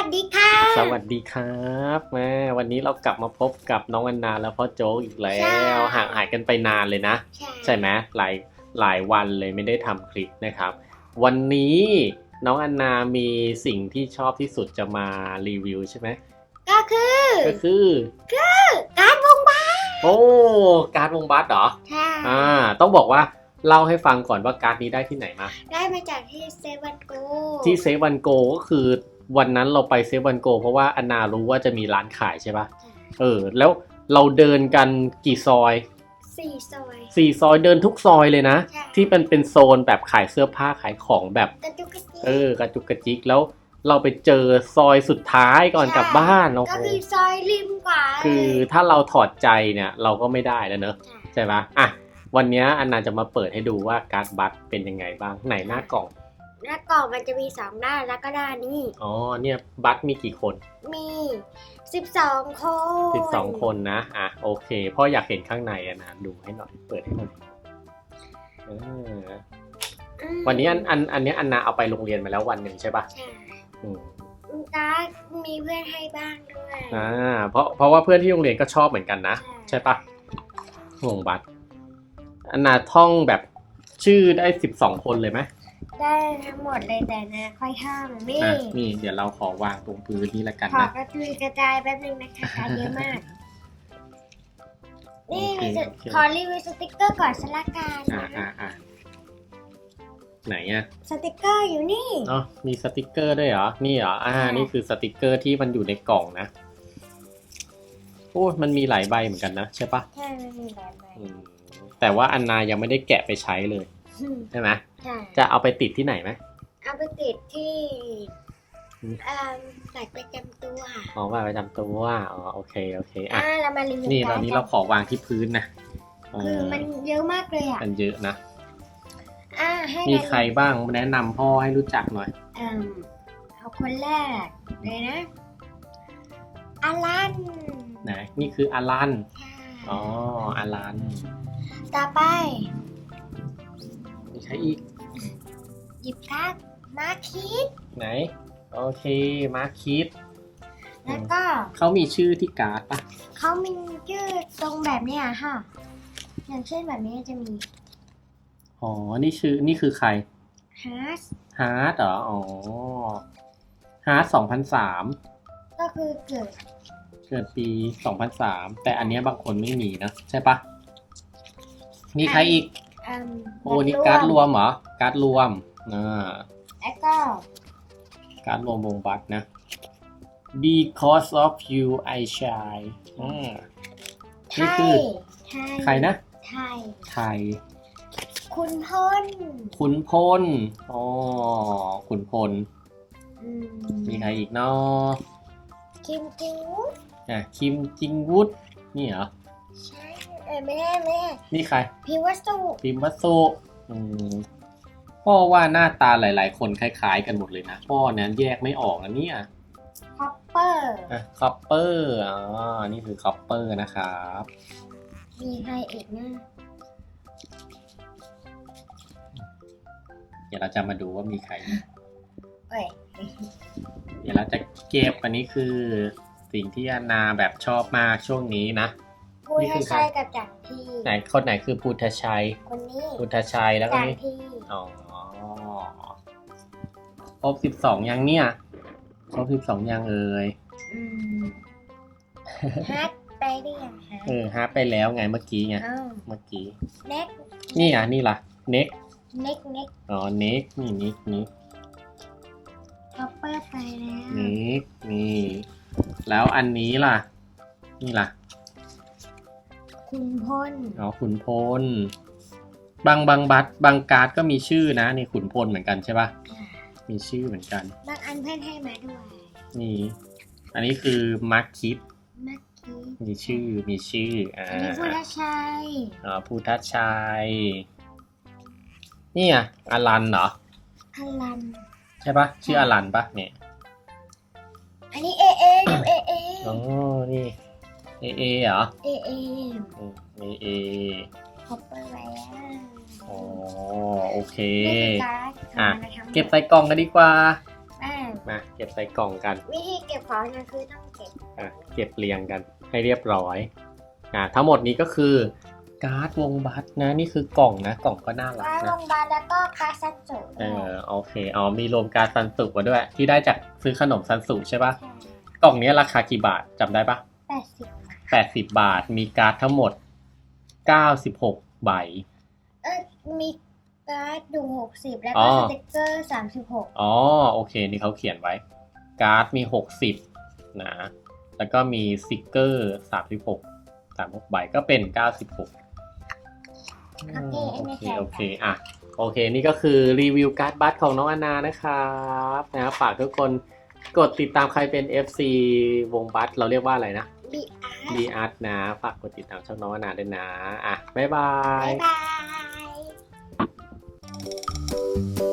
วัสดีค่ะ สวัสดีครับแม่วันนี้เรากลับมาพบกับน้องอันนาแล้วพ่อโจ๊กอีกแล้ใช่วห่างหายกันไปนานเลยนะใช่ใช่ไหมหลายหลายวันเลยไม่ได้ทำคลิปนะครับ วันนี้น้องอันนามีสิ่งที่ชอบที่สุดจะมารีวิวใช่ไหมก็คือก็คือการวงบ้าโอ้การ์ดวงบัสเหรอใช่อ่าต้องบอกว่าเล่าให้ฟังก่อนว่าการ์ดนี้ได้ที่ไหนมา ได้มาจากที่เซเว่นโกที่เซวันโกก็คือ วันนั้นเราไปเซวันโก เพราะว่าอันนารู้ว่าจะมีร้านขายใช่ปะเออ แล้วเราเดินกันกี่ซอยสี่ซอยสี่ซอยเดินทุกซอยเลยนะใช่ที่เป็นเป็นโซนแบบขายเสื้อผ้าขายของแบบกระจุกกระจิเออกระจุกกระจิกแล้วเราไปเจอซอยสุดท้ายก่อนกลับบ้านโอ้ก็โหคือซอยริมกว่าคือถ้าเราถอดใจเนี่ยเราก็ไม่ได้แล้วเนอะใช่ใช่ปะอะวันนี้อันนาจะมาเปิดให้ดูว่าการ์ดบัตรเป็นยังไงบ้างไหนหน้ากล่อง หน้ากล่องมันจะมีสองด้านแล้วก็ด้านนี้ อ๋อเนี่ยบัตรมีกี่คน มีสิบสองคนสิบสองคนนะอะโอเคพ่ออยากเห็นข้างในอะนะดูให้หน่อยเปิดให้หน่อยเอออืมวันนี้อันอันอันเนี้ยอันนาเอาไปโรงเรียนมาแล้ววันหนึ่งใช่ปะใช่อืมการ์ดมีเพื่อนให้บ้างด้วยอ่าเพราะเพราะว่าเพื่อนที่โรงเรียนก็ชอบเหมือนกันนะ ใช่ใช่ปะวงบัตรอันนาท่องแบบชื่อได้สิบสองคนเลยไหม ได้ทั้งหมดเลยแต่นะค่อยท่องนี่อะนี่เดี๋ยวเราขอวางตรงพื้นนี่ละกันขอนะ กระจุยกระจายแป๊บนึงนะคะการดเยอะมาก นี่โอเคมีสโอเค ขอรีวิวสติกเกอร์ก่อนสละกันอ่าอ่าอ่าไหนอะสติกเกอร์อยู่นี่อ๋อมีสติกเกอร์ด้วยเหรอ นี่เหรอ อ่า ใช่ นี่คือสติกเกอร์ที่มันอยู่ในกล่องนะ โอ้ยมันมีหลายใบเหมือนกันนะใช่ปะใช่มันมีแบบไหนอืมแต่ว่าอันนายังไม่ได้แกะไปใช้เลยใช่ไหม ใช่จะเอาไปติดที่ไหนไหมเอาไปติดที่อืมเอ่อบัตรประจำตัวอ๋อว่าประจำตัวอ๋อโอเคโอเคอะอ่าเรามารีวิวนี่ตกัอนนี้เราขอวางที่พื้นนะเอคืออมันเยอะมากเลยอะมันเยอะนะอ่าให้มีเราใครบ้างแนะนำพ่อให้รู้จักหน่อยเอ่มเอาคนแรกเลยนะอลันไหนนี่คืออารันใช่อ๋ออารันต่อไป มีใครอีก หยิบการ์ดมาคิด ไหน โอเค มาคิด แล้วก็เขามีชื่อที่การ์ดปะเขามีชื่อตรงแบบเนี้ยค่ะ อย่างเช่นแบบนี้จะมีอ๋อ นี่ชื่อ นี่คือใคร ฮาร์สฮาร์ดเหรอ อ๋อ ฮาร์ดสองพันสาม ก็คือเกิดเกิดปีสองพันสามแต่อันเนี้ยบางคนไม่มีนะ ใช่ปะมีใครอีกเอ่ม โอ้นี่การ์ดรวมเหรอ การ์ดรวมอ่าแล้วก็ การ์ดรวมวงบัตรนะ because of you I shine อ่าไทนี่คืยอไทยใครนะ ไทย ไทย คุณพลขุนพล อ๋อ ขุนพล อืมมีใครอีกเนาะคิมจิงวุฒอะคิมจิงวุฒนี่เหรอ ใช่เออไม่ได้ไม่ได้นี่ใคร พิวัสดุพิมพ์วัสสุอืมพ่อว่าหน้าตาหลาย ๆ คนคล้าย ๆ กันหมดเลยนะ พ่อเนี่ยแยกไม่ออกนะเนี่ยคอปเปอร์อะคอปเปอร์อ๋อนี่คือคอปเปอร์นะครับ มีใครอีกนะเดี๋ยวเราจะมาดูว่ามีใครนะเอ้ยเดี๋ยวเราจะเก็บอันนี้คือสิ่งที่อานาแบบชอบมากช่วงนี้นะ พูดนี่คืให้อใคร ใช่กับจังทีไหนคนไหนคือพุทธชัย คนนี้พุทธชัยแล้วก็จังนี่ทีอ๋อครบสิบสองยังเนี่ยครบสิบสองยังเอ่ยอืมฮัทไปเรียงฮะเออฮาร์ปไปแล้วไงเมื่อกี้ไงอ้าวเมื่อกี้ เน็กนี่อะนี่ล่ะเน็กเน็กเน็กอ๋อเน็กนี่นิกนิกคอปเปอร์ไปแล้วนิกนี่ แล้วอันนี้ล่ะ นี่ล่ะ คุณพลอ๋อขุนพล บางบางบัตรบางการ์ดก็มีชื่อนะนี่ขุนพลเหมือนกันใช่ปะมีชื่อเหมือนกัน บางอันเพื่อนให้มาด้วยนี่ อันนี้คือมาร์คคิดเมื่อกี้มีชื่อมีชื่ออ่าอันนี้พุทธชัยอ๋อพุทธชัยนี่อะอลันเหรออลัน ใช่ปะชื่ออลันปะเนี่ย อันนี้เอเอดูเอเอ อ๋อ นี่ เอเอเหรอเอเออืมเอเอคอปเปอร์ไปแล้วอ๋อโอเคนี่คือการ์ดอะของมันทั้งหมดเก็บใส่กล่องกันดีกว่าอ่ามาเก็บใส่กล่องกัน วิธีเก็บของนะคือต้องเก็บอะเก็บเรียงกันให้เรียบร้อยอะทั้งหมดนี้ก็คือการ์ดวงบัตนะนี่คือกล่องนะกล่องก็น่ารักการโรนะงพยาบาลแล้วก็คาซัตสุเออโอเคอ๋อมีรวมการ์ดซันสุมาด้วย ที่ได้จากซื้อขนมซันสุใช่ปะกล่องนี้ราคากี่บาทจำได้ปะแปดสิบ แปดสิบบาท มีการ์ดทั้งหมดเก้าสิบหกใบ เออมีการ์ดอยู่หกสิบแล้วอ๋ก็อสติกเกอร์สามสิบหกอ๋อ โอเค นี่เขาเขียนไว้ การ์ดมีหกสิบนะ แล้วก็มีสติกเกอร์สามสิบหกสามหกใบ ก็เป็นเก้าสิบหกโอเคอันโอนี้เคใส่โอเค อะ โอเค นี่ก็คือรีวิวการ์ดบัตของน้องอานานะครับนะฝากทุกคนกดติดตามใครเป็น FC วงบัตเราเรียกว่าอะไรนะบีอาร์ ดีอาร์ตนะ ฝากกดติดตามช่องน้องนาด้วยนะ อะ บ๊ายบาย บ๊ายบาย